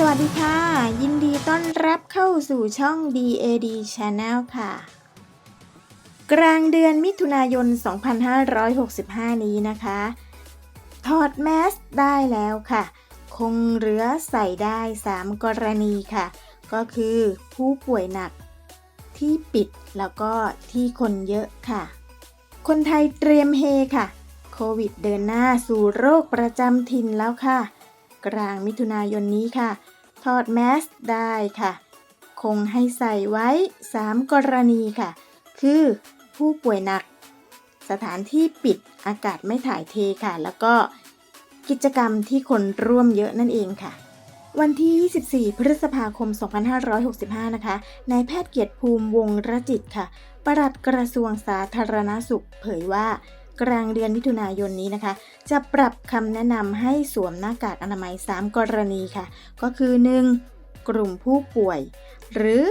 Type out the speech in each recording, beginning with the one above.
สวัสดีค่ะ ยินดีต้อนรับเข้าสู่ช่อง DAD Channel ค่ะ กลางเดือนมิถุนายน 2565 นี้นะคะ ถอดแมสได้แล้วค่ะ คงเหลือใส่ได้ 3 กรณีค่ะ ก็คือผู้ป่วยหนักที่ปิดแล้วก็ที่คนเยอะค่ะ คนไทยเตรียมเฮค่ะ โควิดเดินหน้าสู่โรคประจำถิ่นแล้วค่ะ กลางมิถุนายนนี้ค่ะ ถอดแมสได้ค่ะ คงให้ใส่ไว้ 3 กรณีค่ะ คือผู้ป่วยหนัก สถานที่ปิดอากาศไม่ถ่ายเทค่ะ แล้วก็กิจกรรมที่คนร่วมเยอะนั่นเองค่ะ วันที่ 24 พฤษภาคม 2565 นะคะ นายแพทย์เกียรติภูมิวงศรจิตค่ะ ปลัดกระทรวงสาธารณสุข เผยว่า กลางเดือนมิถุนายนนี้นะคะ จะปรับคำแนะนำให้สวมหน้ากากอนามัย 3 กรณีค่ะ ก็คือ 1. กลุ่มผู้ป่วย หรือ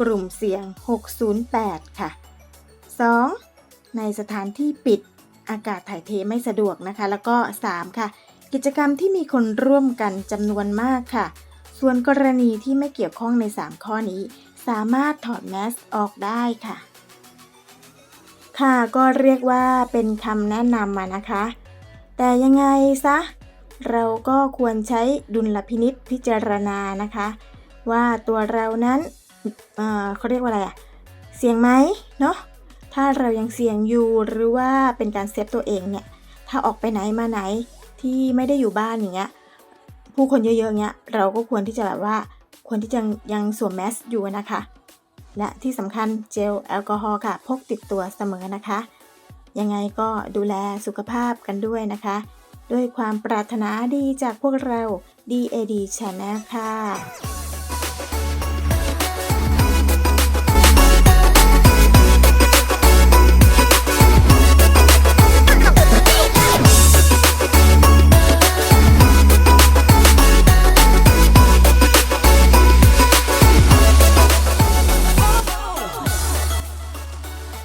กลุ่มเสี่ยง 608 ค่ะ 2. ในสถานที่ปิดอากาศถ่ายเทไม่สะดวกนะคะ แล้วก็ 3. ค่ะ กิจกรรมที่มีคนร่วมกันจำนวนมากค่ะ ส่วนกรณีที่ไม่เกี่ยวข้องใน 3 ข้อนี้ สามารถถอดแมสออกได้ค่ะ ค่ะก็เรียกว่าเป็นคำแนะนำมานะคะ แต่ยังไงซะเราก็ควรใช้ดุลพินิษพิจารณานะคะ ว่าตัวเรานั้นเออเขาเรียกว่าอะไรอะเสี่ยงไหมเนาะถ้าเรายังเสี่ยงอยู่หรือว่าเป็นการเซฟตัวเองเนี่ยถ้าออกไปไหนมาไหนที่ไม่ได้อยู่บ้านอย่างเงี้ยผู้คนเยอะๆเงี้ยเราก็ควรที่จะแบบว่าควรที่จะยังสวมแมสอยู่นะคะ และที่สำคัญเจลแอลกอฮอล์ค่ะ พกติดตัวเสมอนะคะ ยังไงก็ดูแลสุขภาพกันด้วยนะคะ ด้วยความปรารถนาดีจากพวกเรา DAD Channel ค่ะ